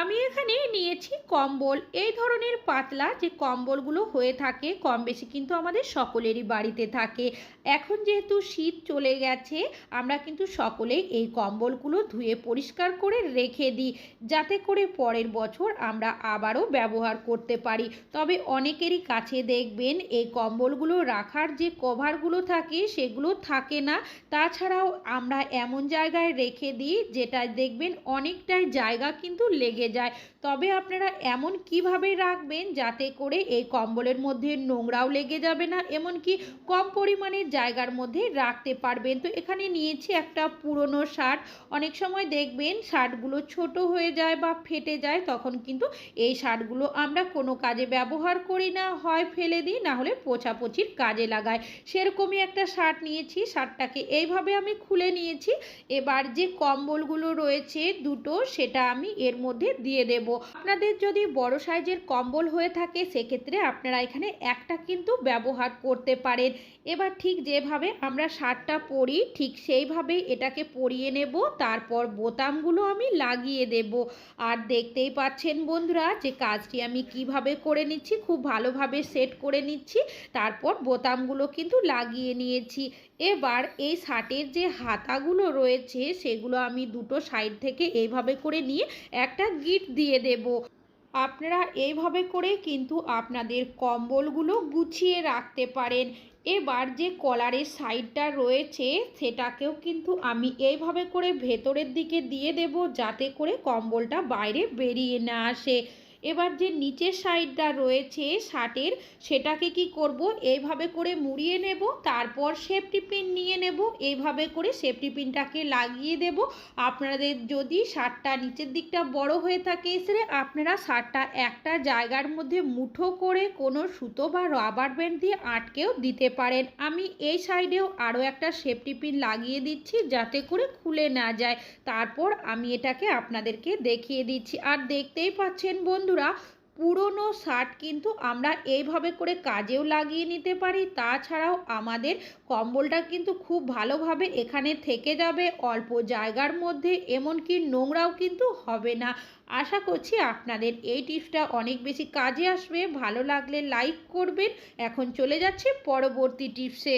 আমি এখানে নিয়েছি কম্বল। এই ধরনের পাতলা যে কম্বলগুলো হয়ে থাকে কম বেশি কিন্তু আমাদের সকলেরই বাড়িতে থাকে। এখন যেহেতু শীত চলে গেছে, আমরা কিন্তু সকলেই এই কম্বলগুলো ধুয়ে পরিষ্কার করে রেখে দিই, যাতে করে পরের বছর আমরা আবারও ব্যবহার করতে পারি। তবে অনেকেরই কাছে দেখবেন, এই কম্বলগুলো রাখার যে কভারগুলো থাকে, সেগুলো থাকে না। তাছাড়াও আমরা এমন জায়গায় রেখে দিই যেটা দেখবেন অনেকটাই জায়গা কিন্তু লেগে যায়। তবে আপনারা এমন কীভাবে রাখবেন যাতে করে এই কম্বলের মধ্যে নোংরাও লেগে যাবে না, এমনকি কম পরিমাণের জায়গার মধ্যে রাখতে পারবেন। তো এখানে নিয়েছি একটা পুরনো শার্ট। অনেক সময় দেখবেন শার্টগুলো ছোট হয়ে যায় বা ফেটে যায়, তখন কিন্তু এই শার্টগুলো আমরা কোনো কাজে ব্যবহার করি না। হয় ফেলে দিই, না হলে পোছাপছির কাজে লাগাই। সেরকমই একটা শার্ট নিয়েছি। শার্টটাকে এইভাবে আমি খুলে নিয়েছি। এবার যে কম্বলগুলো রয়েছে দুটো, সেটা আমি এর মধ্যে দিয়ে দেব। আপনাদের যদি বড় সাইজের কম্বল হয়ে থাকে, সেক্ষেত্রে আপনারা এখানে একটা কিন্তু ব্যবহার করতে পারেন। এবার ঠিক যেভাবে আমরা শার্টটা পরি, ঠিক সেইভাবে এটাকে পরিয়ে নেব, তারপর বোতামগুলো আমি লাগিয়ে দেব। আর দেখতেই পাচ্ছেন বন্ধুরা যে কাজটি আমি কীভাবে করে নিচ্ছি, খুব ভালোভাবে সেট করে নিচ্ছি, তারপর বোতামগুলো কিন্তু লাগিয়ে নিয়েছি। এবার এই শার্টের যে হাতাগুলো রয়েছে, সেগুলো আমি দুটো সাইড থেকে এইভাবে করে নিয়ে একটা গিট দিয়ে দেব। আপনারা এইভাবে করে কিন্তু আপনাদের কম্বলগুলো গুছিয়ে রাখতে পারেন। এবার যে কলারের সাইডটা রয়েছে, সেটাকেও কিন্তু আমি এইভাবে করে ভেতরের দিকে দিয়ে দেব, যাতে করে কম্বলটা বাইরে বেরিয়ে না আসে। এবার যে নিচের সাইডটা রয়েছে শার্টের, সেটাকে কি করব? এইভাবে করে মুড়িয়ে নেব, তারপর সেফটি পিন নিয়ে নেব, এইভাবে করে সেফটি পিনটাকে লাগিয়ে দেব। আপনাদের যদি শার্টটা নিচের দিকটা বড় হয়ে থাকে, এসে আপনারা শার্টটা একটা জায়গার মধ্যে মুঠো করে কোনো সুতো বা রাবার ব্যান্ড দিয়ে আটকেও দিতে পারেন। আমি এই সাইডেও আরও একটা সেফটি পিন লাগিয়ে দিচ্ছি, যাতে করে খুলে না যায়। তারপর আমি এটাকে আপনাদেরকে দেখিয়ে দিচ্ছি। আর দেখতেই পাচ্ছেন বন্ধুরা, পুরনো শার্ট কিন্তু আমরা এইভাবে করে কাজেও লাগিয়ে নিতে পারি। তাছাড়াও আমাদের কম্বলটা কিন্তু খুব ভালোভাবে এখানে থেকে যাবে, অল্প জায়গার মধ্যে, এমনকি নোংরাও কিন্তু হবে না। আশা করছি আপনাদের এই টিপসটা অনেক বেশি কাজে আসবে। ভালো লাগলে লাইক করবেন। এখন চলে যাচ্ছে পরবর্তী টিপসে।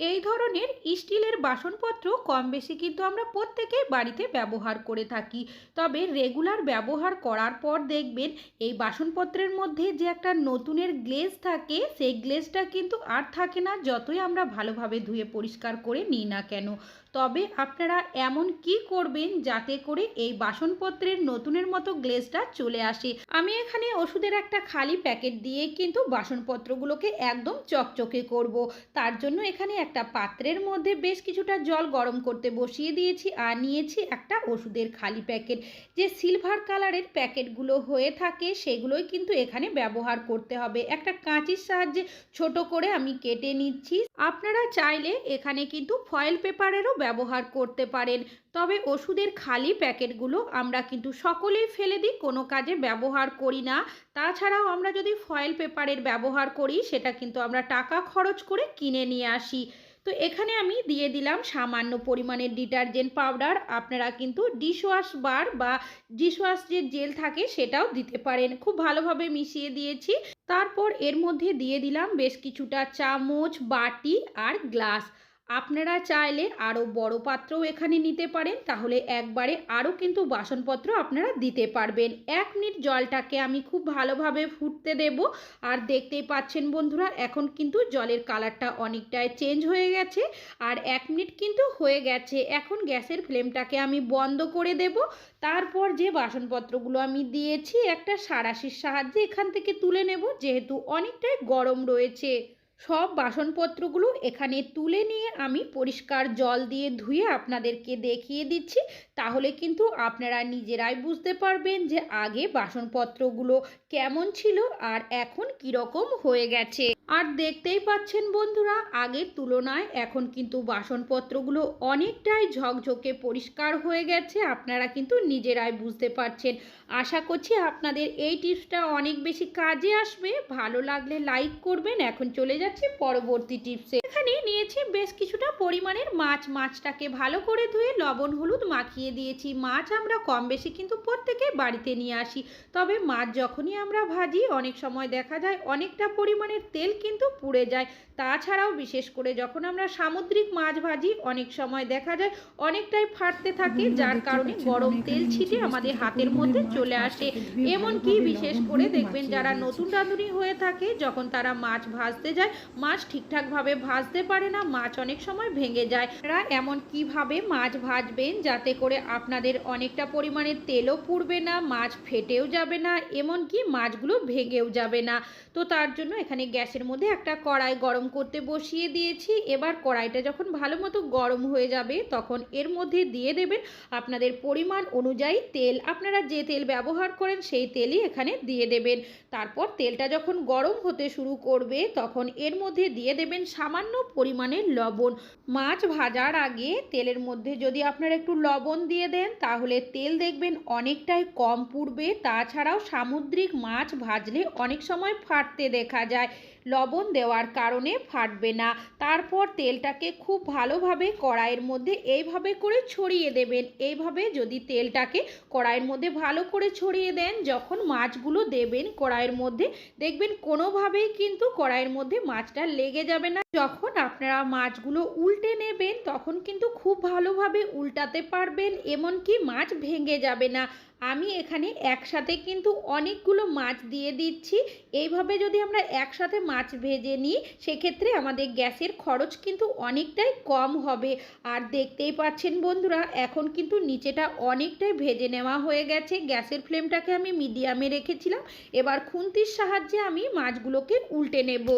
এই ধরনের স্টিলের বাসনপত্র কম বেশি কিন্তু আমরা প্রত্যেকেই বাড়িতে ব্যবহার করে থাকি। তবে রেগুলার ব্যবহার করার পর দেখবেন এই বাসনপত্রের মধ্যে যে একটা নতুনের গ্লেজ থাকে, সেই গ্লেজটা কিন্তু আর থাকে না, যতই আমরা ভালোভাবে ধুয়ে পরিষ্কার করে নিই না কেন। তবে আপনারা এমন কি করবেন যাতে করে এই বাসনপত্রের নতুনের মতো গ্লেজটা চলে আসে? আমি এখানে ওষুধের একটা খালি প্যাকেট দিয়ে কিন্তু বাসনপত্রগুলোকে একদম চকচকে করব। তার জন্য এখানে একটা পাত্রের মধ্যে বেশ কিছুটা জল গরম করতে বসিয়ে দিয়েছি আর নিয়েছি একটা ওষুধের খালি প্যাকেট। যে সিলভার কালারের প্যাকেটগুলো হয়ে থাকে সেগুলোই কিন্তু এখানে ব্যবহার করতে হবে। একটা কাঁচির সাহায্যে ছোট করে আমি কেটে নিচ্ছি। আপনারা চাইলে এখানে কিন্তু ফয়েল পেপারেরও ব্যবহার করতে পারেন। তবে ওষুধের খালি প্যাকেটগুলো আমরা কিন্তু সকলেই ফেলে দিই, কোনো কাজে ব্যবহার করি না। তাছাড়াও আমরা যদি ফয়েল পেপারের ব্যবহার করি, সেটা কিন্তু আমরা টাকা খরচ করে কিনে নিয়ে আসি। তো এখানে আমি দিয়ে দিলাম সামান্য পরিমাণের ডিটারজেন্ট পাউডার। আপনারা কিন্তু ডিশওয়াশ বার বা ডিশওয়াশ যে জেল থাকে, সেটাও দিতে পারেন। খুব ভালোভাবে মিশিয়ে দিয়েছি। তারপর এর মধ্যে দিয়ে দিলাম বেশ কিছুটা চামচ, বাটি আর গ্লাস। আপনারা চাইলে আরও বড় পাত্রও এখানে নিতে পারেন, তাহলে একবারে আরও কিন্তু বাসনপত্র আপনারা দিতে পারবেন। এক মিনিট জলটাকে আমি খুব ভালোভাবে ফুটতে দেব। আর দেখতেই পাচ্ছেন বন্ধুরা, এখন কিন্তু জলের কালারটা অনেকটাই চেঞ্জ হয়ে গেছে। আর এক মিনিট কিন্তু হয়ে গেছে। এখন গ্যাসের ফ্লেমটাকে আমি বন্ধ করে দেব। তারপর যে বাসনপত্রগুলো আমি দিয়েছি, একটা সারাশির সাহায্যে এখান থেকে তুলে নেব, যেহেতু অনেকটাই গরম রয়েছে। সব বাসনপত্রগুলো এখানে তুলে নিয়ে আমি পরিষ্কার জল দিয়ে ধুয়ে আপনাদেরকে দেখিয়ে দিচ্ছি। তাহলে কিন্তু আপনারা নিজেরাই বুঝতে পারবেন যে আগে বাসনপত্রগুলো কেমন ছিল আর এখন কীরকম হয়ে গেছে। আর দেখতেই পাচ্ছেন বন্ধুরা, আগের তুলনায় এখন কিন্তু বাসনপত্রগুলো অনেকটাই ঝকঝকে পরিষ্কার হয়ে গেছে, আপনারা কিন্তু নিজেরাই বুঝতে পারছেন। আশা করছি আপনাদের এই টিপসটা অনেক বেশি কাজে আসবে। ভালো লাগলে লাইক করবেন। এখন চলে যাচ্ছি পরবর্তী টিপসে। এখানে নিয়েছি বেশ কিছুটা পরিমাণের মাছ। মাছটাকে ভালো করে ধুয়ে লবণ হলুদ মাখিয়ে দিয়েছি। মাছ আমরা কম বেশি কিন্তু প্রত্যেকে বাড়িতে নিয়ে আসি। তবে মাছ যখনই আমরা ভাজি অনেক সময় দেখা যায় অনেকটা পরিমাণের তেল কিন্তু পুড়ে যায়। তাছাড়াও বিশেষ করে যখন আমরা সামুদ্রিক মাছ ভাজি অনেক সময় দেখা যায় অনেকটাই ফাটতে থাকে যার কারণে গরম তেল ছিটে আমাদের হাতের মধ্যে চলে আসে। এমনকি বিশেষ করে দেখবেন যারা নতুন রাঁধুনি হয়ে থাকে যখন তারা মাছ ভাজতে যায় মাছ ঠিকঠাকভাবে ভাজতে পারে না, মাছ অনেক সময় ভেঙে যায়। তারা এমন কীভাবে মাছ ভাজবেন যাতে করে আপনাদের অনেকটা পরিমাণে তেলও পুড়বে না, মাছ ফেটেও যাবে না, এমনকি মাছগুলো ভেঙেও যাবে না? তো তার জন্য এখানে গ্যাসের মধ্যে একটা কড়াই গরম করতে বসিয়ে দিয়েছি। এবার কড়াইটা যখন ভালো মতো গরম হয়ে যাবে, তখন এর মধ্যে দিয়ে দেবেন আপনাদের পরিমাণ অনুযায়ী তেল। আপনারা যে তেল ব্যবহার করেন, সেই তেলই এখানে দিয়ে দেবেন। তারপর তেলটা যখন গরম হতে শুরু করবে, তখন এর মধ্যে দিয়ে দেবেন সামান্য পরিমাণের লবণ। মাছ ভাজার আগে তেলের মধ্যে যদি আপনারা একটু লবণ দিয়ে দেন, তাহলে তেল দেখবেন অনেকটাই কম পুড়বে। তাছাড়াও সামুদ্রিক মাছ ভাজলে অনেক সময় ফাটতে দেখা যায়। লবণ দেওয়ার কারণে ফাটবে না। তারপর তেলটাকে খুব ভালোভাবে কড়াইয়ের মধ্যে এইভাবে করে ছড়িয়ে দেবেন। এইভাবে যদি তেলটাকে কড়াইয়ের মধ্যে ভালো করে ছড়িয়ে দেন, যখন মাছগুলো দেবেন কড়াইয়ের মধ্যে, দেখবেন কোনোভাবেই কিন্তু কড়াইয়ের মধ্যে মাছটা লেগে যাবে না। যখন আপনারা মাছগুলো উল্টে নেবেন, তখন কিন্তু খুব ভালোভাবে উল্টাতে পারবেন, এমনকি মাছ ভেঙে যাবে না। আমি এখানে একসাথে কিন্তু অনেকগুলো মাছ দিয়ে দিচ্ছি। এইভাবে যদি আমরা একসাথে মাছ ভেজে নিই, সেক্ষেত্রে আমাদের গ্যাসের খরচ কিন্তু অনেকটাই কম হবে। আর দেখতেই পাচ্ছেন বন্ধুরা, এখন কিন্তু নিচেটা অনেকটাই ভেজে নেওয়া হয়ে গেছে। গ্যাসের ফ্লেমটাকে আমি মিডিয়ামে রেখেছিলাম। এবার খুন্তির সাহায্যে আমি মাছগুলোকে উল্টে নেব।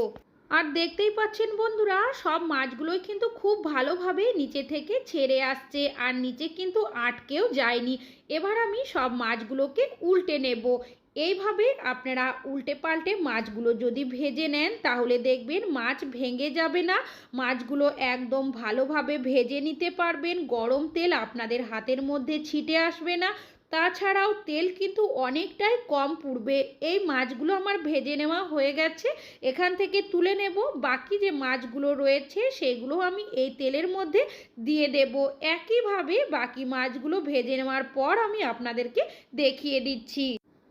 আর দেখতেই পাচ্ছেন বন্ধুরা, সব মাছগুলোই কিন্তু খুব ভালোভাবে নিচে থেকে ছেড়ে আসছে আর নিচে কিন্তু আটকেও যায়নি। এবার আমি সব মাছগুলোকে উল্টে নেব। এইভাবে আপনারা উল্টে পাল্টে মাছগুলো যদি ভেজে নেন, তাহলে দেখবেন মাছ ভেঙে যাবে না। মাছগুলো একদম ভালোভাবে ভেজে নিতে পারবেন। গরম তেল আপনাদের হাতের মধ্যে ছিটে আসবে না। তাছাড়াও তেল কিন্তু অনেকটাই কম পুড়বে। এই মাছগুলো আমার ভেজে নেওয়া হয়ে গেছে। এখান থেকে তুলে নেব। বাকি যে মাছগুলো রয়েছে, সেগুলো আমি এই তেলের মধ্যে দিয়ে দেব। একইভাবে বাকি মাছগুলো ভেজে নেওয়ার পর আমি আপনাদেরকে দেখিয়ে দিচ্ছি।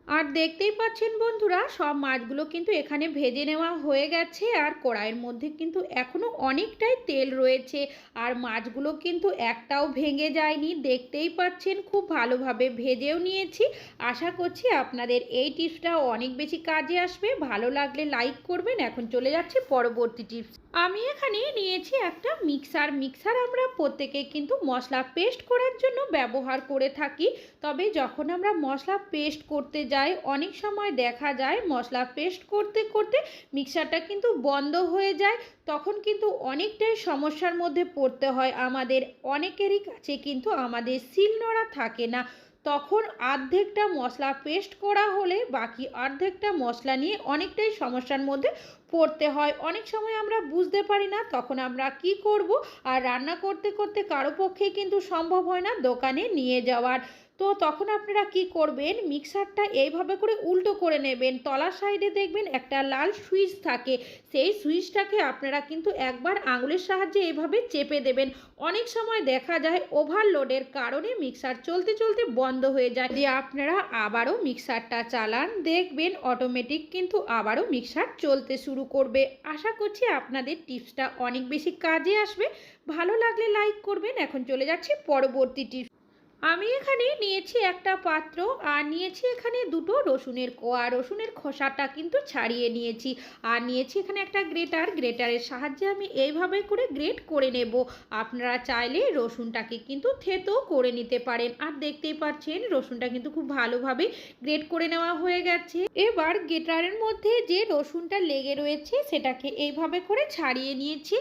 আর দেখতেই পাচ্ছেন বন্ধুরা, সব মাছগুলো কিন্তু এখানে ভেজে নেওয়া হয়ে গেছে আর কড়াইয়ের মধ্যে কিন্তু এখনও অনেকটাই তেল রয়েছে আর মাছগুলো কিন্তু একটাও ভেঙে যায়নি। দেখতেই পাচ্ছেন, খুব ভালোভাবে ভেজেও নিয়েছি। আশা করছি আপনাদের এই টিপসটা অনেক বেশি কাজে আসবে। ভালো লাগলে লাইক করবেন। এখন চলে যাচ্ছে পরবর্তী টিপস। আমি এখানে নিয়েছি একটা মিক্সার। মিক্সার আমরা প্রত্যেকে কিন্তু মশলা পেস্ট করার জন্য ব্যবহার করে থাকি। তবে যখন আমরা মশলা পেস্ট করতে যাই অনেক সময় দেখা যায় মশলা পেস্ট করতে করতে মিক্সারটা কিন্তু বন্ধ হয়ে যায়। তখন কিন্তু অনেকটাই সমস্যার মধ্যে পড়তে হয়। আমাদের অনেকেরই কাছে কিন্তু আমাদের শিলনোড়া থাকে না। তখন অর্ধেকটা মশলা পেস্ট করা হলে বাকি অর্ধেকটা মশলা নিয়ে অনেকটাই সমস্যার মধ্যে পড়তে হয়। অনেক সময় আমরা বুঝতে পারি না তখন আমরা কি করব। আর রান্না করতে করতে কারও পক্ষে কিন্তু সম্ভব হয় না দোকানে নিয়ে যাওয়ার। তো তখন আপনারা কি করবেন? মিক্সারটা এইভাবে করে উল্টো করে নেবেন। তলার সাইডে দেখবেন একটা লাল সুইচ থাকে। সেই সুইচটাকে আপনারা কিন্তু একবার আঙুলের সাহায্যে এইভাবে চেপে দেবেন। অনেক সময় দেখা যায় ওভারলোডের কারণে মিক্সার চলতে চলতে বন্ধ হয়ে যায়। যে আপনারা আবারও মিক্সারটা চালান। দেখবেন অটোমেটিক কিন্তু আবারও মিক্সার চলতে শুরু করবে। আশা করছি আপনাদের টিপসটা অনেক বেশি কাজে আসবে। ভালো লাগলে লাইক করবেন। এখন চলে যাচ্ছি পরবর্তী টিপস আমি এখানে নিয়েছি একটা পাত্র আর নিয়েছি এখানে দুটো রসুনের কোয়া রসুনের খোসাটা কিন্তু ছাড়িয়ে নিয়েছি। আর নিয়েছি এখানে একটা গ্রেটার। গ্রেটারের সাহায্যে আমি এইভাবে করে গ্রেট করে নেব। আপনারা চাইলে রসুনটাকে কিন্তু থেতো করে নিতে পারেন। আর দেখতেই পাচ্ছেন, রসুনটা কিন্তু খুব ভালোভাবে গ্রেট করে নেওয়া হয়ে গেছে। এবার গ্রেটারের মধ্যে যে রসুনটা লেগে রয়েছে, সেটাকে এইভাবে করে ছাড়িয়ে নিয়েছি।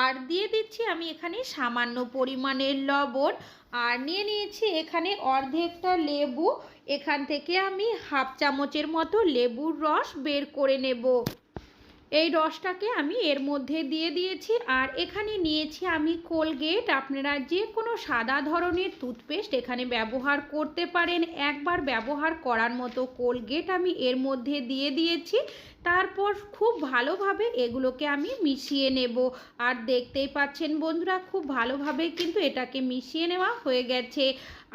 আর দিয়ে দিচ্ছি আমি এখানে সামান্য পরিমাণের লবণ। আর নিয়ে নিয়েছি এখানে অর্ধেকটা লেবু। এখান থেকে আমি হাফ চামচের মতো লেবুর রস বের করে নেব। এই রসটাকে আমি এর মধ্যে দিয়ে দিয়েছি আর এখানে নিয়েছি আমি কোলগেট। আপনারা যে কোনো সাদা ধরনের টুথপেস্ট এখানে ব্যবহার করতে পারেন। একবার ব্যবহার করার মতো কোলগেট আমি এর মধ্যে দিয়ে দিয়েছি। তারপর খুব ভালোভাবে এগুলোকে আমি মিশিয়ে নেব। আর দেখতেই পাচ্ছেন বন্ধুরা, খুব ভালোভাবে কিন্তু এটাকে মিশিয়ে নেওয়া হয়ে গেছে।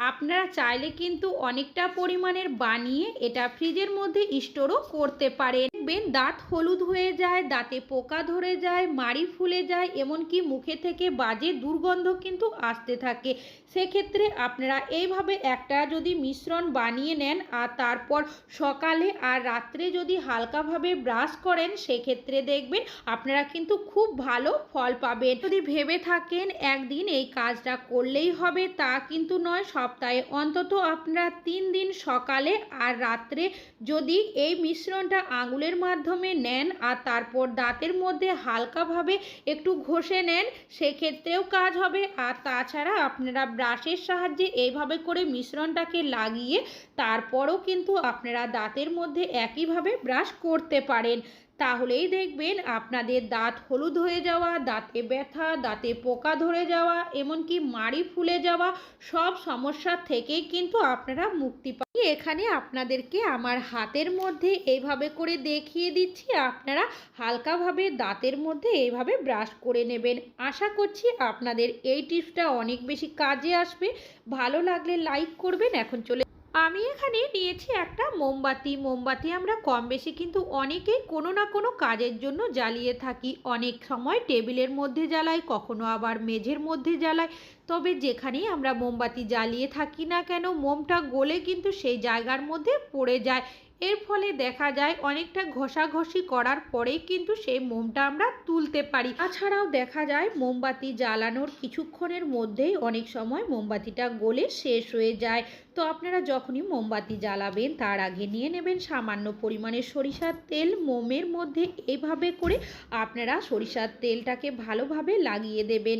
আপনারা চাইলে কিন্তু অনেকটা পরিমাণের বানিয়ে এটা ফ্রিজের মধ্যে স্টোরও করতে পারেন। দেখবেন দাঁত হলুদ হয়ে যায়, দাঁতে পোকা ধরে যায়, মাড়ি ফুলে যায়, এমনকি মুখে থেকে বাজে দুর্গন্ধ কিন্তু আসতে থাকে। সেক্ষেত্রে আপনারা এইভাবে একটা যদি মিশ্রণ বানিয়ে নেন আর তারপর সকালে আর রাত্রে যদি হালকাভাবে ব্রাশ করেন, সেক্ষেত্রে দেখবেন আপনারা কিন্তু খুব ভালো ফল পাবেন। যদি ভেবে থাকেন একদিন এই কাজটা করলেই হবে, তা কিন্তু নয় সপ্তাহে। অন্তত আপনারা তিন দিন সকালে আর রাত্রে যদি এই মিশ্রণটা আঙুলের মাধ্যমে নেন আর তারপর দাঁতের মধ্যে হালকাভাবে একটু ঘষে নেন, সেক্ষেত্রেও কাজ হবে। আর তাছাড়া আপনারা ব্রাশের সাহায্যে এইভাবে করে মিশ্রণটাকে লাগিয়ে তারপরও কিন্তু আপনারা দাঁতের মধ্যে একইভাবে ব্রাশ করতে পারেন। তাহলেই দেখবেন আপনাদের দাঁত হলুদ হয়ে যাওয়া, দাঁতে ব্যথা, দাঁতে পোকা ধরে যাওয়া, এমনকি মাড়ি ফুলে যাওয়া, সব সমস্যা থেকেই কিন্তু আপনারা মুক্তি পান এখানে আপনাদেরকে আমার হাতের মধ্যে এইভাবে করে দেখিয়ে দিচ্ছি। আপনারা হালকাভাবে দাঁতের মধ্যে এইভাবে ব্রাশ করে নেবেন। আশা করছি আপনাদের এই টিপসটা অনেক বেশি কাজে আসবে। ভালো লাগলে লাইক করবেন। এখন চলে আমি এখানে নিয়েছি একটা মোমবাতি। মোমবাতি আমরা কম বেশি কিন্তু অনেকেই কোনো না কোনো কাজের জন্য জ্বালিয়ে থাকি। অনেক সময় টেবিলের মধ্যে জ্বালাই, কখনো আবার মেঝের মধ্যে জ্বালাই। তবে যেখানেই আমরা মোমবাতি জ্বালিয়ে থাকি না কেন, মোমটা গলে কিন্তু সেই জায়গার মধ্যে পড়ে যায়। এর ফলে দেখা যায় অনেকটা ঘষাঘষি করার পরেই কিন্তু সেই মোমটা আমরা তুলতে পারি। তাছাড়াও দেখা যায় মোমবাতি জ্বালানোর কিছুক্ষণের মধ্যেই অনেক সময় মোমবাতিটা গলে শেষ হয়ে যায়। তো আপনারা যখনই মোমবাতি জ্বালাবেন, তার আগে নিয়ে নেবেন সামান্য পরিমাণে সরিষার তেল। মোমের মধ্যে এইভাবে করে আপনারা সরিষার তেলটাকে ভালোভাবে লাগিয়ে দেবেন।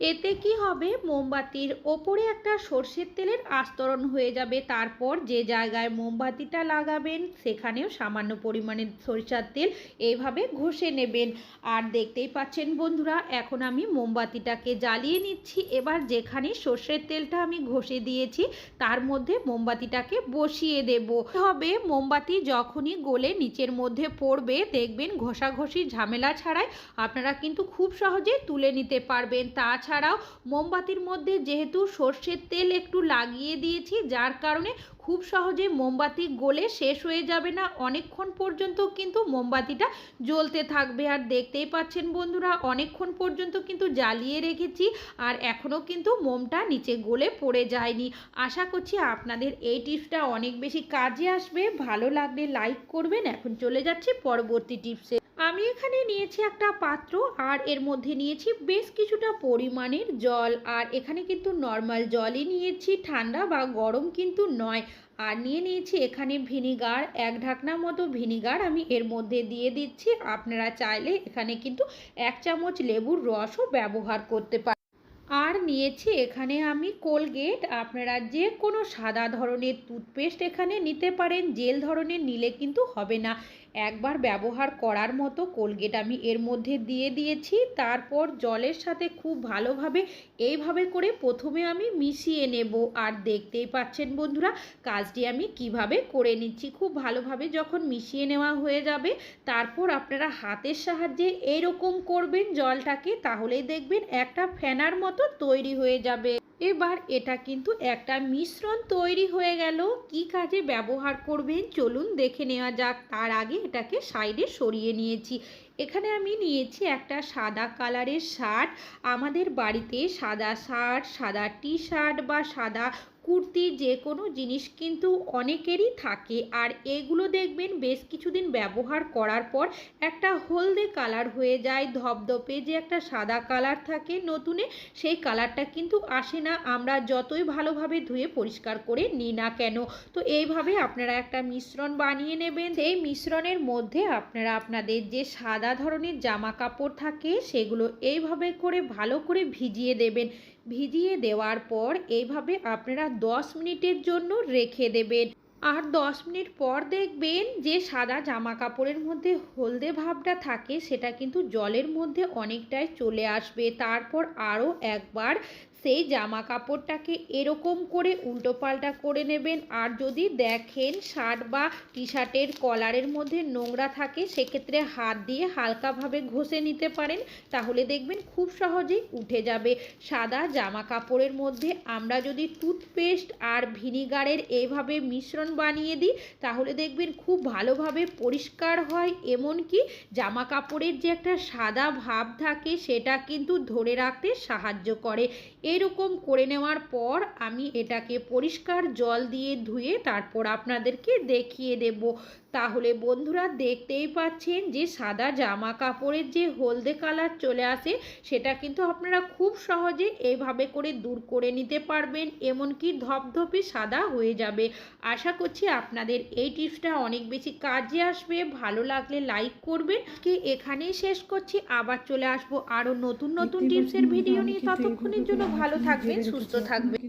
এতে কি হবে? মোমবাতির ওপরে একটা সর্ষের তেলের আস্তরণ হয়ে যাবে। তারপর যে জায়গায় মোমবাতিটা লাগাবেন, সেখানেও সামান্য পরিমাণে সরিষার তেল এইভাবে ঘষে নেবেন। আর দেখতেই পাচ্ছেন বন্ধুরা, এখন আমি মোমবাতিটাকে জ্বালিয়ে নিচ্ছি। এবার যেখানে সর্ষের তেলটা আমি ঘষে দিয়েছি, তার মধ্যে মোমবাতিটাকে বসিয়ে দেব। হবে? মোমবাতি যখনই গলে নিচের মধ্যে পড়বে, দেখবেন ঘষাঘষি ঝামেলা ছাড়াই আপনারা কিন্তু খুব সহজে তুলে নিতে পারবেন। তাছাড়া ছাড়াও মোমবাতির মধ্যে যেহেতু সর্ষের তেল একটু লাগিয়ে দিয়েছি, যার কারণে খুব সহজে মোমবাতি গলে শেষ হয়ে যাবে না। অনেকক্ষণ পর্যন্ত কিন্তু মোমবাতিটা জ্বলতে থাকবে। আর দেখতেই পাচ্ছেন বন্ধুরা, অনেকক্ষণ পর্যন্ত কিন্তু জ্বালিয়ে রেখেছি আর এখনও কিন্তু মোমটা নিচে গলে পড়ে যায়নি। আশা করছি আপনাদের এই টিপসটা অনেক বেশি কাজে আসবে। ভালো লাগলে লাইক করবেন। এখন চলে যাচ্ছি পরবর্তী টিপসে। আমি এখানে নিয়েছি একটা পাত্র আর এর মধ্যে নিয়েছি বেশ কিছুটা পরিমাণের জল। আর এখানে কিন্তু নর্মাল জলই নিয়েছি, ঠান্ডা বা গরম কিন্তু নয়। আর নিয়ে নিয়েছি এখানে ভিনিগার এক ঢাকনা মতো ভিনিগার আমি এর মধ্যে দিয়ে দিচ্ছি। আপনারা চাইলে এখানে কিন্তু এক চামচ লেবুর রসও ব্যবহার করতে পারেন আর নিয়েছি এখানে আমি কোলগেট। আপনারা যে কোনো সাদা ধরনের টুথপেস্ট এখানে নিতে পারেন, জেল ধরনের নিলে কিন্তু হবে না। একবার ব্যবহার করার মতো কোলগেট আমি এর মধ্যে দিয়ে দিয়েছি। তারপর জলের সাথে খুব ভালোভাবে এইভাবে করে প্রথমে আমি মিশিয়ে নেব। আর দেখতেই পাচ্ছেন বন্ধুরা, কাজটি আমি কীভাবে করে নিচ্ছি। খুব ভালোভাবে যখন মিশিয়ে নেওয়া হয়ে যাবে, তারপর আপনারা হাতের সাহায্যে এরকম করবেন জলটাকে, তাহলেই দেখবেন একটা ফেনার মতো তৈরি হয়ে যাবে। এবার এটা কিন্তু একটা মিশ্রণ তৈরি হয়ে গেল। কি কাজে ব্যবহার করবেন? চলুন দেখে নেওয়া যাক। তার আগে এটাকে সাইডে সরিয়ে নিয়েছি। এখানে আমি নিয়েছি একটা সাদা কালারের শার্ট। আমাদের বাড়িতে সাদা শার্ট, সাদা টি শার্ট বা সাদা কুর্তি যে কোনো জিনিস কিন্তু অনেকেরই থাকে। আর এগুলো দেখবেন বেশ কিছুদিন ব্যবহার করার পর একটা হলদে কালার হয়ে যায় ধপধপে যে একটা সাদা কালার থাকে নতুনে, সেই কালারটা কিন্তু আসে না। আমরা যতই ভালোভাবে ধুয়ে পরিষ্কার করে নিই না কেন, তো এইভাবে আপনারা একটা মিশ্রণ বানিয়ে নেবেন। এই মিশ্রণের মধ্যে আপনারা আপনাদের যে সাদা ধরনের জামা কাপড় থাকে, সেগুলো এইভাবে করে ভালো করে ভিজিয়ে দেবেন। ভিজিয়ে দেওয়ার পর এইভাবে আপনারা দশ মিনিটের জন্য রেখে দেবেন। আর দশ মিনিট পর দেখবেন যে সাদা জামা কাপড়ের মধ্যে হলদে ভাবটা থাকে, সেটা কিন্তু জলের মধ্যে অনেকটাই চলে আসবে। তারপর আরও একবার সেই জামা কাপড়টাকে এরকম করে উল্টোপাল্টা করে নেবেন। আর যদি দেখেন শার্ট বা টি শার্টের কলারের মধ্যে নোংরা থাকে, সেক্ষেত্রে হাত দিয়ে হালকাভাবে ঘষে নিতে পারেন। তাহলে দেখবেন খুব সহজেই উঠে যাবে। সাদা জামা কাপড়ের মধ্যে আমরা যদি টুথপেস্ট আর ভিনিগারের এইভাবে মিশ্রণ বানিয়ে দিই, তাহলে দেখবেন খুব ভালোভাবে পরিষ্কার হয়। এমনকি জামা কাপড়ের যে একটা সাদা ভাব থাকে, সেটা কিন্তু ধরে রাখতে সাহায্য করে। এরকম করে নেওয়ার পর আমি এটাকে পরিষ্কার জল দিয়ে ধুয়ে তারপর আপনাদেরকে দেখিয়ে দেব। তাহলে বন্ধুরা দেখতেই পাচ্ছেন যে সাদা জামা কাপড়ের যে হলদে কালার চলে আসে সেটা কিন্তু আপনারা খুব সহজে এইভাবে করে দূর করে নিতে পারবেন এমনকি ধপধপে সাদা হয়ে যাবে। আশা করছি আপনাদের এই টিপসটা অনেক বেশি কাজে আসবে ভালো লাগলে লাইক করবেন। কি এখানেই শেষ করছি আবার চলে আসব আরও নতুন নতুন টিপসের ভিডিও নিয়ে। ততক্ষণের জন্য ভালো থাকবেন সুস্থ থাকবেন।